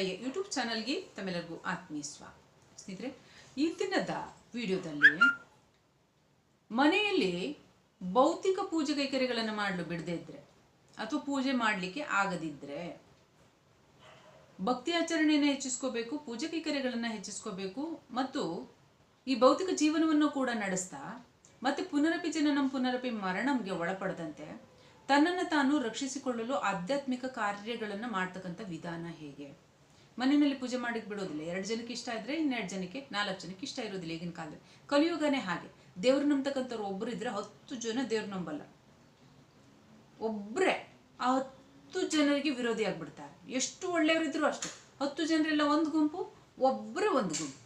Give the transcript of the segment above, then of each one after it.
ಅಯ್ಯ ಯೂಟ್ಯೂಬ್ ಚಾನಲ್ಗೆ ತಮ್ಮೆಲ್ಲರಿಗೂ ಆತ್ಮೀಯ ಸ್ವಾಗತ. ಸ್ನೇಹಿತರೆ, ಈ ದಿನದ ವಿಡಿಯೋದಲ್ಲಿ ಮನೆಯಲ್ಲಿ ಭೌತಿಕ ಪೂಜೆ ಕೈಕರ್ಯಗಳನ್ನು ಮಾಡಲು ಬಿಡದೇ ಇದ್ರೆ ಅಥವಾ ಪೂಜೆ ಮಾಡಲಿಕ್ಕೆ ಆಗದಿದ್ದರೆ ಭಕ್ತಿ ಆಚರಣೆಯನ್ನು ಹೆಚ್ಚಿಸ್ಕೋಬೇಕು, ಪೂಜೆ ಕೈಕರ್ಯಗಳನ್ನು ಹೆಚ್ಚಿಸ್ಕೋಬೇಕು ಮತ್ತು ಈ ಭೌತಿಕ ಜೀವನವನ್ನು ಕೂಡ ನಡೆಸ್ತಾ ಮತ್ತೆ ಪುನರಪಿ ಜನನಂ ಪುನರಪಿ ಮರಣಂಗೆ ಒಳಪಡದಂತೆ ತನ್ನನ್ನು ತಾನು ರಕ್ಷಿಸಿಕೊಳ್ಳಲು ಆಧ್ಯಾತ್ಮಿಕ ಕಾರ್ಯಗಳನ್ನು ಮಾಡ್ತಕ್ಕಂಥ ವಿಧಾನ ಹೇಗೆ? ಮನೆಯಲ್ಲಿ ಪೂಜೆ ಮಾಡಿಕ್ ಬಿಡೋದಿಲ್ಲ. ಎರಡು ಜನಕ್ಕೆ ಇಷ್ಟ ಇದ್ರೆ ಇನ್ನೆರಡು ಜನಕ್ಕೆ, ನಾಲ್ಕು ಜನಕ್ಕೆ ಇಷ್ಟ ಇರೋದಿಲ್ಲ ಈಗಿನ ಕಾಲದಲ್ಲಿ. ಕಲಿಯುಗನೇ ಹಾಗೆ. ದೇವ್ರು ನಂಬತಕ್ಕಂಥವ್ರು ಒಬ್ಬರು ಇದ್ರೆ ಹತ್ತು ಜನ ದೇವ್ರು ನಂಬಲ್ಲ. ಒಬ್ಬರೇ ಆ ಹತ್ತು ಜನರಿಗೆ ವಿರೋಧಿ ಆಗ್ಬಿಡ್ತಾರೆ. ಎಷ್ಟು ಒಳ್ಳೆಯವರಿದ್ರು ಅಷ್ಟೇ. ಹತ್ತು ಜನರೆಲ್ಲ ಒಂದು ಗುಂಪು ಒಬ್ಬರೇ ಒಂದು ಗುಂಪು.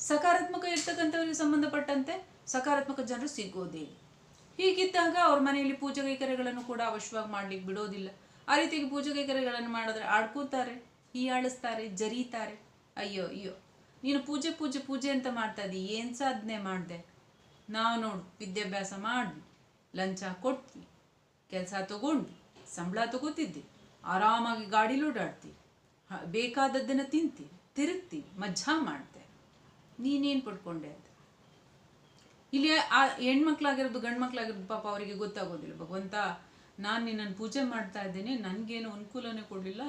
ಸಕಾರಾತ್ಮಕ ಇರ್ತಕ್ಕಂಥವ್ರಿಗೆ ಸಂಬಂಧಪಟ್ಟಂತೆ ಸಕಾರಾತ್ಮಕ ಜನರು ಸಿಗೋದೇ ಹೀಗಿದ್ದಾಗ ಅವ್ರ ಮನೆಯಲ್ಲಿ ಪೂಜೆ ಕೈಕರ್ಯಗಳನ್ನು ಕೂಡ ಅವಶ್ಯವಾಗಿ ಮಾಡ್ಲಿಕ್ಕೆ ಬಿಡೋದಿಲ್ಲ. ಆ ರೀತಿಯಾಗಿ ಪೂಜೆ ಕೈಕರ್ಯಗಳನ್ನು ಮಾಡಿದ್ರೆ ಆಡ್ಕೋತಾರೆ. ಹೀಯಾಳಿಸ್ತಾರೆ, ಜರೀತಾರೆ. ಅಯ್ಯೋ ಅಯ್ಯೋ. ನೀನು ಪೂಜೆ ಪೂಜೆ ಪೂಜೆ ಅಂತ ಮಾಡ್ತಾ ಇದ್ದೀ, ಏನು ಸಾಧನೆ ಮಾಡಿದೆ? ನಾವು ನೋಡು, ವಿದ್ಯಾಭ್ಯಾಸ ಮಾಡಿದ್ವಿ, ಲಂಚ ಕೊಟ್ವಿ ಕೆಲಸ ತಗೊಂಡ್ವಿ, ಸಂಬಳ ತಗೋತಿದ್ದೆ ಆರಾಮಾಗಿ ಗಾಡಿಲಿ ಓಡಾಡ್ತಿ ಬೇಕಾದದ್ದನ್ನು ತಿಂತಿ, ತಿರುಗ್ತಿ, ಮಜ್ಜಾ ಮಾಡ್ತೆ ನೀನೇನು ಪಡ್ಕೊಂಡೆ ಅಂತ? ಇಲ್ಲಿ ಆ ಹೆಣ್ಮಕ್ಳಾಗಿರೋದು ಗಂಡು ಮಕ್ಳಾಗಿರೋದು ಪಾಪ ಅವರಿಗೆ ಗೊತ್ತಾಗೋದಿಲ್ಲ, ಭಗವಂತ, ನಾನು ನಿನ್ನನ್ನು ಪೂಜೆ ಮಾಡ್ತಾ ಇದ್ದೇನೆ, ನನಗೇನು ಅನುಕೂಲನೇ ಕೊಡಲಿಲ್ಲ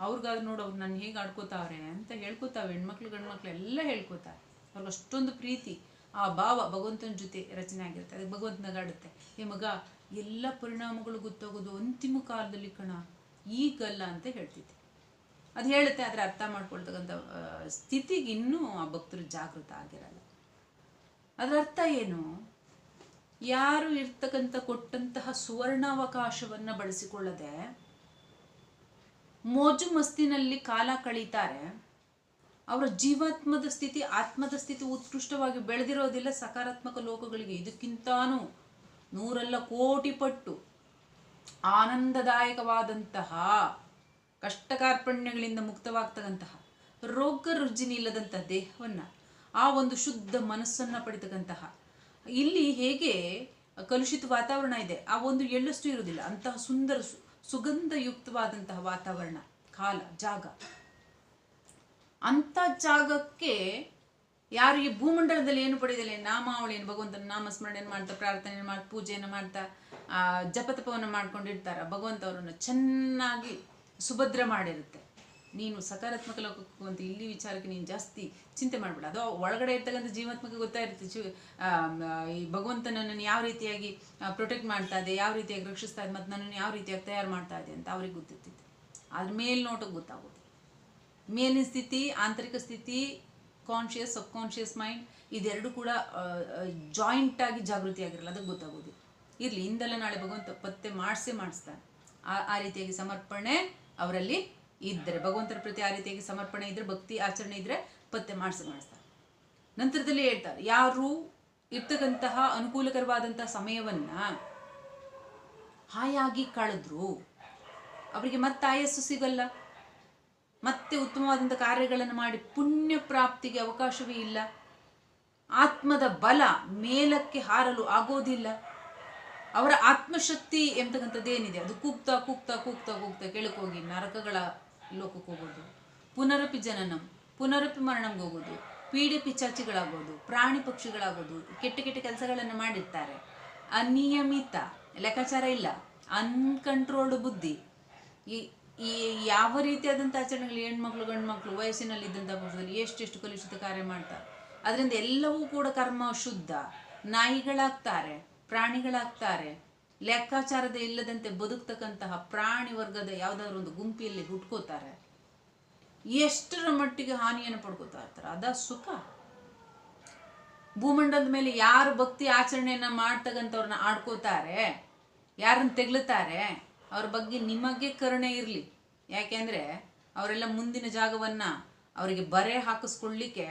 ಅವ್ರಿಗಾದ್ರು ನೋಡು, ಅವ್ರು ನಾನು ಹೇಗೆ ಆಡ್ಕೋತಾವ್ರೆ ಅಂತ ಹೇಳ್ಕೊತಾವೆ. ಹೆಣ್ಮಕ್ಳು ಗಂಡು ಮಕ್ಳು ಎಲ್ಲ ಹೇಳ್ಕೊತಾರೆ. ಅವ್ರಿಗೆ ಅಷ್ಟೊಂದು ಪ್ರೀತಿ. ಆ ಭಾವ ಭಗವಂತನ ಜೊತೆ ರಚನೆ ಆಗಿರುತ್ತೆ. ಅದಕ್ಕೆ ಭಗವಂತ ನಗಾಡುತ್ತೆ. ಮಗ, ಎಲ್ಲ ಪರಿಣಾಮಗಳು ಗೊತ್ತಾಗೋದು ಅಂತಿಮ ಕಾಲದಲ್ಲಿ ಕಣ. ಈಗಲ್ಲ ಅಂತ ಹೇಳ್ತಿದ್ದೆ. ಅದು ಹೇಳುತ್ತೆ, ಆದರೆ ಅರ್ಥ ಮಾಡ್ಕೊಳ್ತಕ್ಕಂಥ ಸ್ಥಿತಿಗೆ ಇನ್ನೂ ಆ ಭಕ್ತರು ಜಾಗೃತ ಆಗಿರಲ್ಲ. ಅದರ ಅರ್ಥ ಏನು? ಯಾರು ಇರ್ತಕ್ಕಂಥ ಕೊಟ್ಟಂತಹ ಸುವರ್ಣಾವಕಾಶವನ್ನು ಬಳಸಿಕೊಳ್ಳದೆ ಮೋಜು ಮಸ್ತಿನಲ್ಲಿ ಕಾಲ ಕಳೀತಾರೆ. ಅವರ ಜೀವಾತ್ಮದ ಸ್ಥಿತಿ, ಆತ್ಮದ ಸ್ಥಿತಿ ಉತ್ಕೃಷ್ಟವಾಗಿ ಬೆಳೆದಿರೋದಿಲ್ಲ ಸಕಾರಾತ್ಮಕ ಲೋಕಗಳಿಗೆ. ಇದಕ್ಕಿಂತಾನೂ ನೂರಲ್ಲ ಕೋಟಿ ಪಟ್ಟು ಆನಂದದಾಯಕವಾದಂತಹ ಕಷ್ಟ ಕಾರ್ಪಣ್ಯಗಳಿಂದ ಮುಕ್ತವಾಗ್ತಕ್ಕಂತಹ ರೋಗ ರುಜಿನಿ ಇಲ್ಲದಂತಹ ದೇಹವನ್ನು, ಆ ಒಂದು ಶುದ್ಧ ಮನಸ್ಸನ್ನು ಪಡಿತಕ್ಕಂತಹ. ಇಲ್ಲಿ ಹೇಗೆ ಕಲುಷಿತ ವಾತಾವರಣ ಇದೆ, ಆ ಒಂದು ಎಳ್ಳಷ್ಟು ಇರುವುದಿಲ್ಲ. ಅಂತಹ ಸುಂದರ ಸುಗಂಧಯುಕ್ತವಾದಂತಹ ವಾತಾವರಣ, ಕಾಲ, ಜಾಗ. ಅಂಥ ಜಾಗಕ್ಕೆ ಯಾರು ಈ ಭೂಮಂಡಲದಲ್ಲಿ ಏನು ಪಡೆಯದಿಲ್ಲ ನಾಮಾವಳಿಯನ್ನು ಭಗವಂತನ ನಾಮಸ್ಮರಣೆಯನ್ನು ಮಾಡ್ತಾ ಪ್ರಾರ್ಥನೆ ಮಾಡ್ತಾ, ಪೂಜೆಯನ್ನು ಮಾಡ್ತಾ ಜಪತಪವನ್ನು ಮಾಡ್ಕೊಂಡಿರ್ತಾರ. ಭಗವಂತ ಅವರನ್ನು ಚೆನ್ನಾಗಿ ಸುಭದ್ರ ಮಾಡಿರುತ್ತೆ. ನೀನು ಸಕಾರಾತ್ಮಕ ಲೋಕಕ್ಕೆ ಹೋಗುವಂತ ಇಲ್ಲಿ ವಿಚಾರಕ್ಕೆ ನೀನು ಜಾಸ್ತಿ ಚಿಂತೆ ಮಾಡಬೇಡ. ಅದು ಒಳಗಡೆ ಇರ್ತಕ್ಕಂಥ ಜೀವಾತ್ಮಕ ಗೊತ್ತಾಗಿರುತ್ತೆ. ಜೀವ ಈ ಭಗವಂತ ನನ್ನನ್ನು ಯಾವ ರೀತಿಯಾಗಿ ಪ್ರೊಟೆಕ್ಟ್ ಮಾಡ್ತಾ ಇದೆ, ಯಾವ ರೀತಿಯಾಗಿ ರಕ್ಷಿಸ್ತಾ ಇದೆ ಮತ್ತು ನನ್ನನ್ನು ಯಾವ ರೀತಿಯಾಗಿ ತಯಾರು ಮಾಡ್ತಾ ಇದೆ ಅಂತ ಅವ್ರಿಗೆ ಗೊತ್ತಿರ್ತೈತೆ ಅದ್ರ ಮೇಲ್ನೋಟಕ್ಕೆ ಗೊತ್ತಾಗೋದು ಮೇಲಿನ ಸ್ಥಿತಿ, ಆಂತರಿಕ ಸ್ಥಿತಿ ಕಾನ್ಷಿಯಸ್ ಸಬ್ ಕಾನ್ಷಿಯಸ್ ಮೈಂಡ್ ಇದೆರಡು ಕೂಡ ಜಾಯಿಂಟ್ ಆಗಿ ಜಾಗೃತಿ ಆಗಿರಲ್ಲ ಅದಕ್ಕೆ ಗೊತ್ತಾಗೋದು ಇರಲಿ, ಇಂದಲ್ಲ ನಾಳೆ ಭಗವಂತ ಪತ್ತೆ ಮಾಡಿಸೇ ಮಾಡಿಸ್ತಾನೆ. ಆ ರೀತಿಯಾಗಿ ಸಮರ್ಪಣೆ ಅವರಲ್ಲಿ ಇದ್ದರೆ ಭಗವಂತರ ಪ್ರತಿ ಆ ರೀತಿಯಾಗಿ ಸಮರ್ಪಣೆ ಇದ್ದರೆ ಭಕ್ತಿ ಆಚರಣೆ ಇದ್ರೆ ಪತ್ತೆ ಮಾಡಿಸಿ ಮಾಡಿಸ್ತಾರೆ ನಂತರದಲ್ಲಿ ಹೇಳ್ತಾರೆ, ಯಾರು ಇರ್ತಕ್ಕಂತಹ ಅನುಕೂಲಕರವಾದಂತಹ ಸಮಯವನ್ನ ಹಾಯಾಗಿ ಕಳೆದ್ರು, ಅವರಿಗೆ ಮತ್ತೆ ಆಯಸ್ಸು ಸಿಗಲ್ಲ. ಮತ್ತೆ ಉತ್ತಮವಾದಂಥ ಕಾರ್ಯಗಳನ್ನು ಮಾಡಿ ಪುಣ್ಯ ಪ್ರಾಪ್ತಿಗೆ ಅವಕಾಶವೇ ಇಲ್ಲ. ಆತ್ಮದ ಬಲ ಮೇಲಕ್ಕೆ ಹಾರಲು ಆಗೋದಿಲ್ಲ. ಅವರ ಆತ್ಮಶಕ್ತಿ ಎಂತಕ್ಕಂಥದ್ದೇನಿದೆ ಅದು ಕೂಗ್ತಾ ಕೂಗ್ತಾ ಕೂಗ್ತಾ ಕೂಗ್ತಾ ಕೇಳಕ್ಕೋಗಿ ನರಕಗಳ ಲೋಕಕ್ಕೆ ಹೋಗೋದು. ಪುನರಪಿ ಜನನಂ, ಪುನರಪಿ ಮರಣಂಗೆ ಹೋಗೋದು. ಪೀಡೆ ಪಿಚಾಚಿಗಳಾಗೋದು, ಪ್ರಾಣಿ ಪಕ್ಷಿಗಳಾಗೋದು, ಕೆಟ್ಟ ಕೆಟ್ಟ ಕೆಲಸಗಳನ್ನು ಮಾಡಿರ್ತಾರೆ. ಅನಿಯಮಿತ, ಲೆಕ್ಕಾಚಾರ ಇಲ್ಲ. ಅನ್ಕಂಟ್ರೋಲ್ಡ್ ಬುದ್ಧಿ. ಈ ಯಾವ ರೀತಿಯಾದಂಥ ಆಚರಣೆಗಳು ಹೆಣ್ಮಕ್ಳು ಗಂಡು ಮಕ್ಕಳು ವಯಸ್ಸಿನಲ್ಲಿದ್ದಂಥ ಪಕ್ಷದಲ್ಲಿ ಎಷ್ಟೆಷ್ಟು ಕಲುಷಿತ ಕಾರ್ಯ ಮಾಡ್ತಾರೆ ಅದರಿಂದ ಎಲ್ಲವೂ ಕೂಡ ಕರ್ಮ ಶುದ್ಧ. ನಾಯಿಗಳಾಗ್ತಾರೆ, ಪ್ರಾಣಿಗಳಾಗ್ತಾರೆ ಲೆಕ್ಕಾಚಾರದ ಇಲ್ಲದಂತೆ ಬದುಕ್ತಕ್ಕಂತಹ ಪ್ರಾಣಿ ವರ್ಗದ ಯಾವುದಾದ್ರು ಒಂದು ಗುಂಪಿಯಲ್ಲಿ ಹುಟ್ಕೋತಾರೆ, ಎಷ್ಟರ ಮಟ್ಟಿಗೆ ಹಾನಿಯನ್ನು ಪಡ್ಕೋತಾ ಇರ್ತಾರೆ? ಅದ ಸುಖ. ಭೂಮಂಡಲದ ಮೇಲೆ ಯಾರು ಭಕ್ತಿ ಆಚರಣೆಯನ್ನ ಮಾಡ್ತಕ್ಕಂಥವ್ರನ್ನ ಆಡ್ಕೋತಾರೆ, ಯಾರನ್ನ ತೆಗ್ಲುತ್ತಾರೆ ಅವ್ರ ಬಗ್ಗೆ ನಿಮಗೆ ಕರುಣೆ ಇರಲಿ. ಯಾಕೆಂದರೆ ಅವರೆಲ್ಲ ಮುಂದಿನ ಜಾಗವನ್ನು ಅವರಿಗೆ ಬರೆ ಹಾಕಿಸ್ಕೊಳ್ಳಿಕ್ಕೆ